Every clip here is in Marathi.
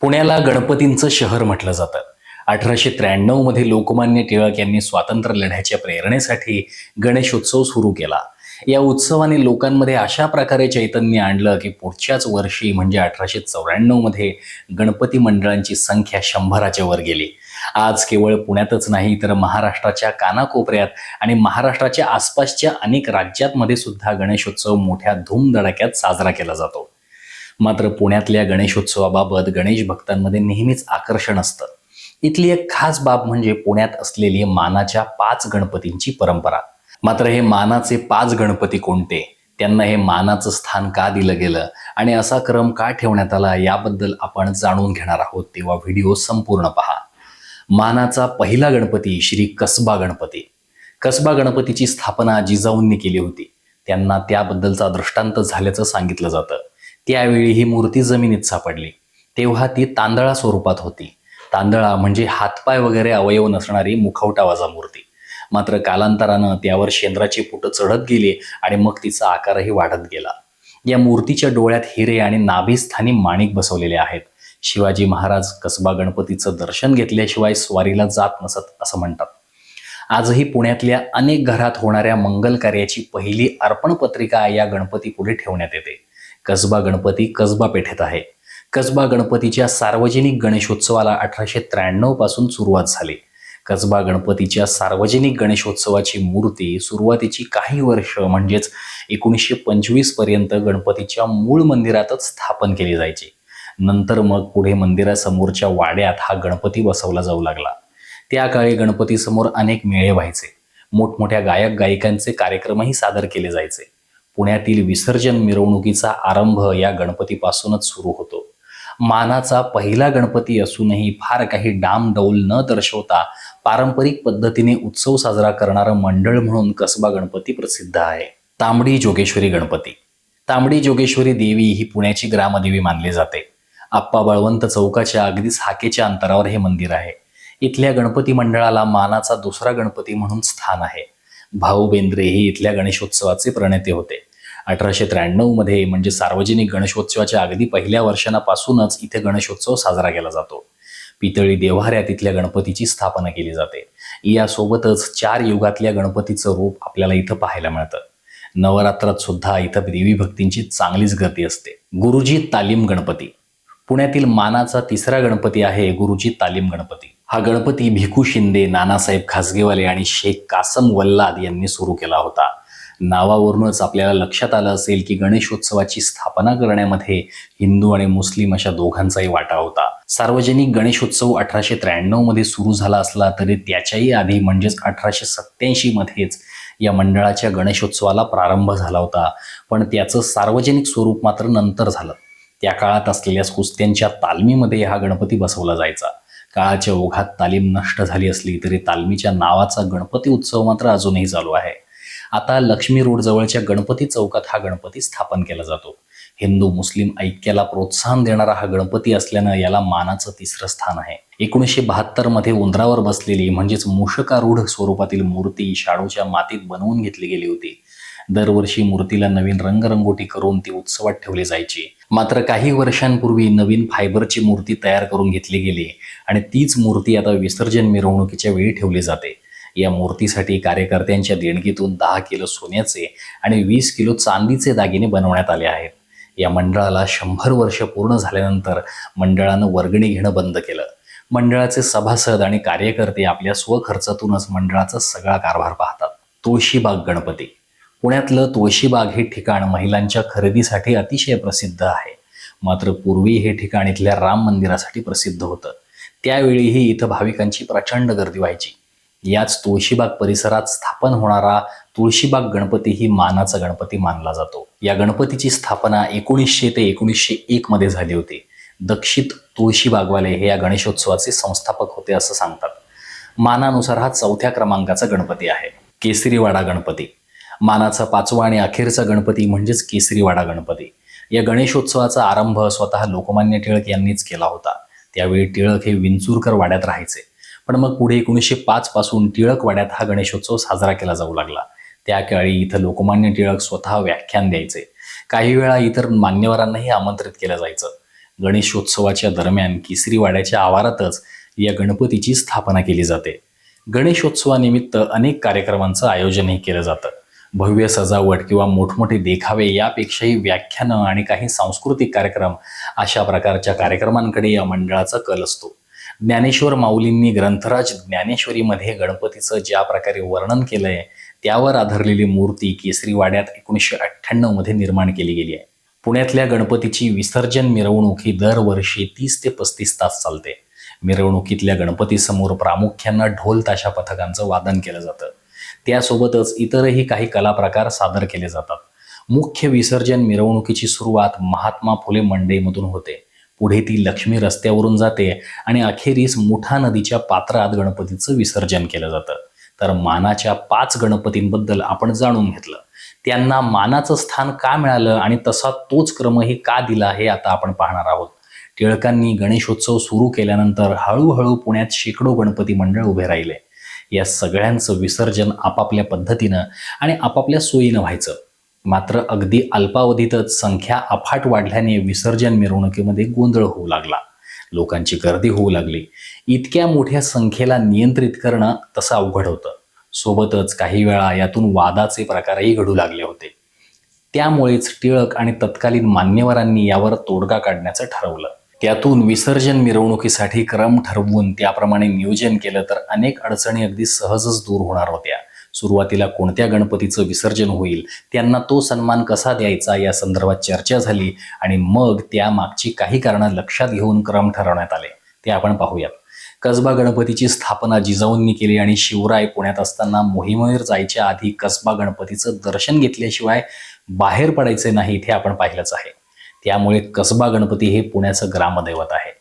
पुण्याला गणपतींचं शहर म्हटलं जातं. अठराशे त्र्याण्णवमध्ये लोकमान्य टिळक यांनी स्वातंत्र्य लढ्याच्या प्रेरणेसाठी गणेशोत्सव सुरू केला. या उत्सवाने लोकांमध्ये अशा प्रकारे चैतन्य आणलं की पुढच्याच वर्षी म्हणजे अठराशे चौऱ्याण्णवमध्ये गणपती मंडळांची संख्या शंभराच्या वर गेली. आज केवळ पुण्यातच नाही तर महाराष्ट्राच्या कानाकोपऱ्यात आणि महाराष्ट्राच्या आसपासच्या अनेक राज्यांमध्ये सुद्धा गणेशोत्सव मोठ्या धूमधडाक्यात साजरा केला जातो. मात्र पुण्यातल्या गणेशोत्सवाबाबत गणेश भक्तांमध्ये नेहमीच आकर्षण असतं. इथली एक खास बाब म्हणजे पुण्यात असलेली मानाच्या पाच गणपतींची परंपरा. मात्र हे मानाचे पाच गणपती कोणते? त्यांना हे मानाचं स्थान का दिलं गेलं? आणि असा क्रम का ठेवण्यात आला याबद्दल आपण जाणून घेणार आहोत तेव्हा व्हिडिओ संपूर्ण पहा. मानाचा पहिला गणपती श्री कसबा गणपती. कसबा गणपतीची स्थापना जिजाऊंनी केली होती. त्यांना त्याबद्दलचा दृष्टांत झाल्याचं सांगितलं जातं. त्यावेळी ही मूर्ती जमिनीत सापडली. तेव्हा ती तांदळा स्वरूपात होती. तांदळा म्हणजे हातपाय वगैरे अवयव नसणारी मुखवटावाजा मूर्ती. मात्र कालांतरानं त्यावर शेंद्राची पुटं चढत गेली आणि मग तिचा आकारही वाढत गेला. या मूर्तीच्या डोळ्यात हिरे आणि नाभीस्थानी माणिक बसवलेले आहेत. शिवाजी महाराज कसबा गणपतीचं दर्शन घेतल्याशिवाय स्वारीला जात नसत असं म्हणतात. आजही पुण्यातल्या अनेक घरात होणाऱ्या मंगल कार्याची पहिली अर्पण पत्रिका या गणपती पुढे ठेवण्यात येते. कसबा गणपती कसबा पेठेत आहे. कसबा गणपतीच्या सार्वजनिक गणेशोत्सवाला अठराशे त्र्याण्णवपासून सुरुवात झाली. कसबा गणपतीच्या सार्वजनिक गणेशोत्सवाची मूर्ती सुरुवातीची काही वर्ष म्हणजेच एकोणीसशे पंचवीसपर्यंत गणपतीच्या मूळ मंदिरातच स्थापन केली जायची. नंतर मग पुढे मंदिरासमोरच्या वाड्यात हा गणपती बसवला जाऊ लागला. त्या काळी गणपतीसमोर अनेक मेळे व्हायचे. मोठमोठ्या गायक गायिकांचे कार्यक्रमही सादर केले जायचे. पुण्यातील विसर्जन मिरवणुकीचा आरंभ या गणपतीपासूनच सुरू होतो. मानाचा पहिला गणपती असूनही फार काही डामडौल न दर्शवता पारंपरिक पद्धतीने उत्सव साजरा करणारं मंडळ म्हणून कसबा गणपती प्रसिद्ध आहे. तांबडी जोगेश्वरी गणपती. तांबडी जोगेश्वरी देवी ही पुण्याची ग्रामदेवी मानली जाते. आप्पा बळवंत चौकाच्या अगदीच हाकेच्या अंतरावर हे मंदिर आहे. इथल्या गणपती मंडळाला मानाचा दुसरा गणपती म्हणून स्थान आहे. भाऊ बेंद्रे हे इथल्या गणेशोत्सवाचे प्रणेते होते. अठराशे त्र्याण्णवमध्ये म्हणजे सार्वजनिक गणेशोत्सवाच्या अगदी पहिल्या वर्षांपासूनच इथे गणेशोत्सव साजरा केला जातो. पितळी देव्हाऱ्यात इथल्या गणपतीची स्थापना केली जाते. यासोबतच चार युगातल्या गणपतीचं रूप आपल्याला इथं पाहायला मिळतं. नवरात्रात सुद्धा इथं देवी भक्तींची चांगलीच गर्दी असते. गुरुजी तालीम गणपती. पुण्यातील मानाचा तिसरा गणपती आहे गुरुजी तालीम गणपती. हा गणपती भिकू शिंदे नानासाहेब खासगेवाले आणि शेख कासम वल्लाद यांनी सुरू केला होता. नावावरूनच आपल्याला लक्षात आलं असेल की गणेशोत्सवाची स्थापना करण्यामध्ये हिंदू आणि मुस्लिम अशा दोघांचाही वाटा होता. सार्वजनिक गणेशोत्सव अठराशे त्र्याण्णवमध्ये सुरू झाला असला तरी त्याच्याही आधी म्हणजेच अठराशे सत्त्याऐंशी मध्येच या मंडळाच्या गणेशोत्सवाला प्रारंभ झाला होता. पण त्याचं सार्वजनिक स्वरूप मात्र नंतर झालं. त्या काळात असलेल्या कुस्त्यांच्या तालमीमध्ये हा गणपती बसवला जायचा. काळाच्या ओघात तालीम नष्ट झाली असली तरी तालमीच्या नावाचा गणपती उत्सव मात्र अजूनही चालू आहे. आता लक्ष्मी रोड जवळच्या गणपती चौकात हा गणपती स्थापन केला जातो. हिंदू मुस्लिम ऐक्याला प्रोत्साहन देणारा हा गणपती असल्यानं याला मानाचं तिसरं स्थान आहे. एकोणीसशे बहात्तरमध्ये उंदरावर बसलेली म्हणजेच मूषकारूढ स्वरूपातील मूर्ती शाडूच्या मातीत बनवून घेतली गेली होती. दरवर्षी मूर्तीला नवीन रंगरंगोटी करून ती उत्सवात ठेवली जायची. मात्र काही वर्षांपूर्वी नवीन फायबरची मूर्ती तयार करून घेतली गेली आणि तीच मूर्ती आता विसर्जन मिरवणुकीच्या वेळी ठेवली जाते. या मूर्तीसाठी कार्यकर्त्यांच्या देणगीतून दहा किलो सोन्याचे आणि वीस किलो चांदीचे दागिने बनवण्यात आले आहेत. या मंडळाला शंभर वर्ष पूर्ण झाल्यानंतर मंडळानं वर्गणी घेणं बंद केलं. मंडळाचे सभासद आणि कार्यकर्ते आपल्या स्वखर्चातूनच मंडळाचा सगळा कारभार पाहतात. तुळशीबाग गणपती. पुण्यातलं तुळशीबाग हे ठिकाण महिलांच्या खरेदीसाठी अतिशय प्रसिद्ध आहे. मात्र पूर्वी हे ठिकाण इथल्या राम मंदिरासाठी प्रसिद्ध होतं. त्यावेळीही इथं भाविकांची प्रचंड गर्दी व्हायची. याच तुळशीबाग परिसरात स्थापन होणारा तुळशीबाग गणपती ही मानाचा गणपती मानला जातो. या गणपतीची स्थापना एकोणीसशे ते एकोणीसशे एक मध्ये झाली होती. दक्षित तुळशीबागवाले हे या गणेशोत्सवाचे संस्थापक होते असं सांगतात. मानानुसार हा चौथ्या क्रमांकाचा गणपती आहे. केसरीवाडा गणपती. मानाचा पाचवा आणि अखेरचा गणपती म्हणजेच केसरीवाडा गणपती. या गणेशोत्सवाचा आरंभ स्वतः लोकमान्य टिळक यांनीच केला होता. त्यावेळी टिळक हे विंचुरकर वाड्यात राहायचे. पण मग पुढे एकोणीसशे पाच पासून टिळकवाड्यात हा गणेशोत्सव साजरा केला जाऊ लागला. त्या काळी इथं लोकमान्य टिळक स्वतः व्याख्यान द्यायचे. काही वेळा इतर मान्यवरांनाही आमंत्रित केलं जायचं. गणेशोत्सवाच्या दरम्यान केसरीवाड्याच्या आवारातच या गणपतीची स्थापना केली जाते. गणेशोत्सवानिमित्त अनेक कार्यक्रमांचं आयोजनही केलं जातं. भव्य सजावट किंवा मोठमोठे देखावे यापेक्षाही व्याख्यानं आणि काही सांस्कृतिक कार्यक्रम अशा प्रकारच्या कार्यक्रमांकडे या मंडळाचा कल असतो. ज्ञानेश्वर माऊलींनी ग्रंथराज ज्ञानेश्वरीमध्ये गणपतीचं ज्या प्रकारे वर्णन केलं आहे त्यावर आधारलेली मूर्ती केसरीवाड्यात एकोणीसशे अठ्ठ्याण्णवमध्ये निर्माण केली गेली आहे. पुण्यातल्या गणपतीची विसर्जन मिरवणूक ही दरवर्षी तीस ते पस्तीस तास चालते. मिरवणुकीतल्या गणपतीसमोर प्रामुख्यानं ढोल ताशा पथकांचं वादन केलं जातं. त्यासोबतच इतरही काही कला प्रकार सादर केले जातात. मुख्य विसर्जन मिरवणुकीची सुरुवात महात्मा फुले मंडईमधून होते. पुढे ती लक्ष्मी रस्त्यावरून जाते आणि अखेरीस मुठा नदीच्या पात्रात गणपतीचं विसर्जन केलं जातं. तर मानाच्या पाच गणपतींबद्दल आपण जाणून घेतलं. त्यांना मानाचं स्थान का मिळालं आणि तसा तोच क्रमही का दिला हे आता आपण पाहणार आहोत. टिळकांनी गणेशोत्सव सुरू केल्यानंतर हळूहळू पुण्यात शेकडो गणपती मंडळ उभे राहिले. या सगळ्यांचं विसर्जन आपापल्या पद्धतीनं आणि आपापल्या सोयीनं व्हायचं. मात्र अगदी अल्पावधीतच संख्या अफाट वाढल्याने विसर्जन मिरवणुकीमध्ये गोंधळ होऊ लागला. लोकांची गर्दी होऊ लागली. इतक्या मोठ्या संख्येला नियंत्रित करणं तसं अवघड होतं. सोबतच काही वेळा यातून वादाचे प्रकारही घडू लागले होते. त्यामुळेच टिळक आणि तत्कालीन मान्यवरांनी यावर तोडगा काढण्याचं ठरवलं. त्यातून विसर्जन मिरवणुकीसाठी क्रम ठरवून त्याप्रमाणे नियोजन केलं तर अनेक अडचणी अगदी सहजच दूर होणार होत्या. सुरुवातीला कोणत्या गणपतीचं विसर्जन होईल त्यांना तो सन्मान कसा द्यायचा या संदर्भात चर्चा झाली आणि मग त्या मागची काही कारणं लक्षात घेऊन क्रम ठरवण्यात आले. ते आपण पाहूयात. कसबा गणपतीची स्थापना जिजाऊंनी केली आणि शिवराय पुण्यात असताना मोहिमेवर जायच्या आधी कसबा गणपतीचं दर्शन घेतल्याशिवाय बाहेर पडायचे नाही हे आपण पाहिलंच आहे. त्यामुळे कसबा गणपती हे पुण्याचं ग्रामदैवत आहे.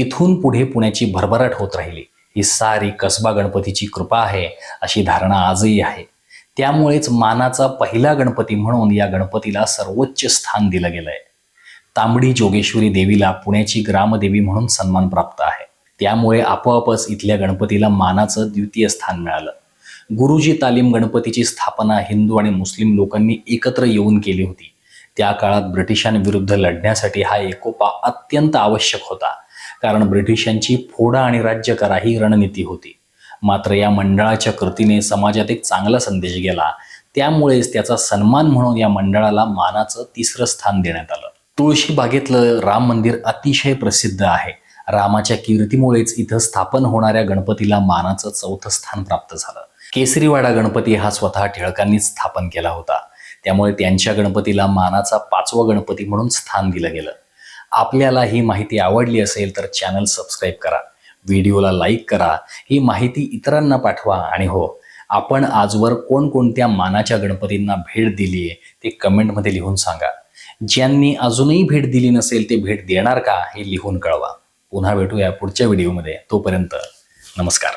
इथून पुढे पुण्याची भरभराट होत राहिली. ही सारी कसबा गणपतीची कृपा आहे अशी धारणा आजही आहे. त्यामुळेच मानाचा पहिला गणपती म्हणून या गणपतीला सर्वोच्च स्थान दिलं गेलं आहे तांबडी जोगेश्वरी देवीला पुण्याची ग्रामदेवी म्हणून सन्मान प्राप्त आहे. त्यामुळे आपोआपच इथल्या गणपतीला मानाचं द्वितीय स्थान मिळालं. गुरुजी तालीम गणपतीची स्थापना हिंदू आणि मुस्लिम लोकांनी एकत्र येऊन केली होती. त्या काळात ब्रिटिशांविरुद्ध लढण्यासाठी हा एकोपा अत्यंत आवश्यक होता. कारण ब्रिटिशांची फोडा आणि राज्य करा ही रणनीती होती. मात्र या मंडळाच्या कृतीने समाजात एक चांगला संदेश गेला. त्यामुळेच त्याचा सन्मान म्हणून या मंडळाला मानाचं तिसरं स्थान देण्यात आलं. तुळशी बागेतलं राम मंदिर अतिशय प्रसिद्ध आहे. रामाच्या कीर्तीमुळेच इथं स्थापन होणाऱ्या गणपतीला मानाचं चौथं स्थान प्राप्त झालं. केसरीवाडा गणपती हा स्वतः टिळकांनीच स्थापन केला होता. त्यामुळे त्यांच्या गणपतीला मानाचा पाचवा गणपती म्हणून स्थान दिलं गेलं. आपल्याला ही माहिती आवडली असेल तर चॅनल सबस्क्राईब करा. व्हिडिओला लाईक करा. ही माहिती इतरांना पाठवा आणि हो आपण आजवर कोणकोणत्या मानाच्या गणपतींना भेट दिली आहे ते कमेंटमध्ये लिहून सांगा. ज्यांनी अजूनही भेट दिली नसेल ते भेट देणार का हे लिहून कळवा. पुन्हा भेटूया पुढच्या व्हिडिओमध्ये तोपर्यंत नमस्कार.